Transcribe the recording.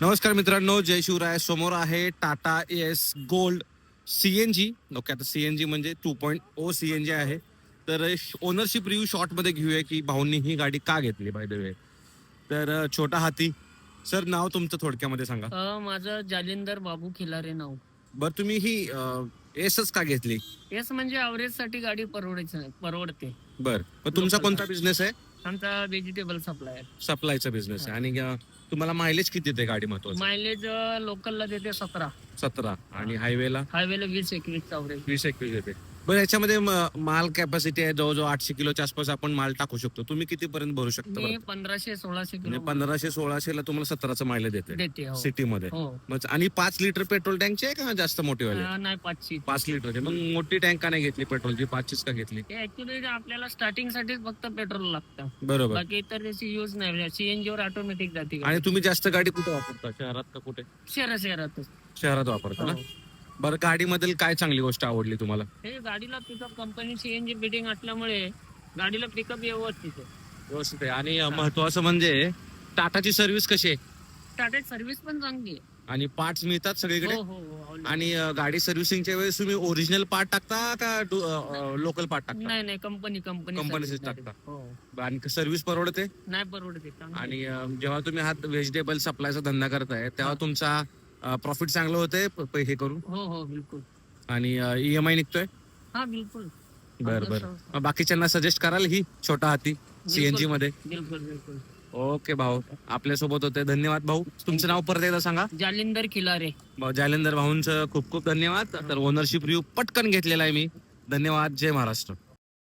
नमस्कार मित्रांनो जय शिवराय. समोर आहे Tata S gold C N G. Okay आता सी एन जी म्हणजे two point O C N G आहे. तर ओनरशिप रिव्ह्यू शॉर्टमध्ये घेऊया की भाऊंनी ही गाडी का घेतली बाय द वे तर छोटा हाती. सर नाव तुमचं थोडक्यामध्ये सांगा. अ, माझं जालिंदर बाबू खिलारे नाव. बरं तुम्ही ही एसच का घेतली? येस म्हणजे अवरेजसाठी गाडी परवडायचं परवडते. बर तुमचा. कोणता बिझनेस आहे? आमचा व्हेजिटेबल सप्लायर सप्लायचा बिझनेस आहे. आणि अ, तुम्हाला मायलेज किती देते गाडी महत्वाचं? मायलेज लोकलला देते सतरा. सतरा. आणि हायवेला हायवेला वीस एकवीस अवरेज वीस एकवीस येते बरं याच्यामध्ये माल कॅपॅसिटी आहे जवळजवळ आठशे किलोच्या आसपास आपण माल टाकू शकतो. तुम्ही किती पर्यंत भरू शकता? पंधराशे सोळाशे म्हणजे किलो पंधराशे सोळाशे ला तुम्हाला सतराचं मायलेज देते. देते हो. सिटीमध्ये. हो. आणि पाच लिटर पेट्रोल टँकची आहे का जास्त मोठी वाली नाही पाचशे. पाच लिटरची. मग मोठी टँक का नाही घेतली पेट्रोलची पाचशीच का घेतली? ऍक्च्युली आपल्याला स्टार्टिंग साठीच फक्त पेट्रोल लागतं. बरोबर. बाकी इतर त्याची यूज नाही. सीएनजी वर ऑटोमॅटिक जाते. आणि तुम्ही जास्त गाडी कुठे वापरता? शहरात का कुठे? शहरा शहरातच. शहरात वापरता ना. बरं गाडीमधील काय चांगली गोष्ट आवडली तुम्हाला? हे गाडीला पिकअप कंपनी सीएनजी बिडिंग असल्यामुळे गाडीला पिकअप व्यवस्थित आहे. व्यवस्थित आहे. आणि महत्वाचं म्हणजे टाटाची सर्व्हिस कशी आहे? टाटा सर्व्हिस पण चांगली आहे. आणि पार्ट्स मिळतात सगळीकडे? हो हो हो. आणि अ, गाडी सर्व्हिसिंगच्या वेळेस तुम्ही ओरिजिनल पार्ट टाकता का लोकल पार्ट टाकता? नाही नाही कंपनी कंपनी Company service च टाकता. हो. आणि सर्व्हिस परवडते? नाही परवडते. आणि अ, जेव्हा तुम्ही हा व्हेजिटेबल सप्लायचा धंदा करताय तेव्हा तुमचा प्रॉफिट चांगलं होतंय प- प- हे करून? हो हो बिलकुल. आणि ईएमआय निघतोय? हा बिलकुल. बर बर. मग बाकीच्यांना सजेस्ट कराल ही छोटा हाती? सीएनजी मध्ये? बिलकुल बिलकुल. ओके भाऊ. आपल्यासोबत होते. धन्यवाद भाऊ. तुमचं नाव परत एकदा सांगा. जालिंदर खिलारे भाऊ, जालंधर भाऊंचं खूप खूप धन्यवाद. तर ओनरशिप रिव्ह्यू पटकन घेतलेला आहे मी. धन्यवाद. जय महाराष्ट्र.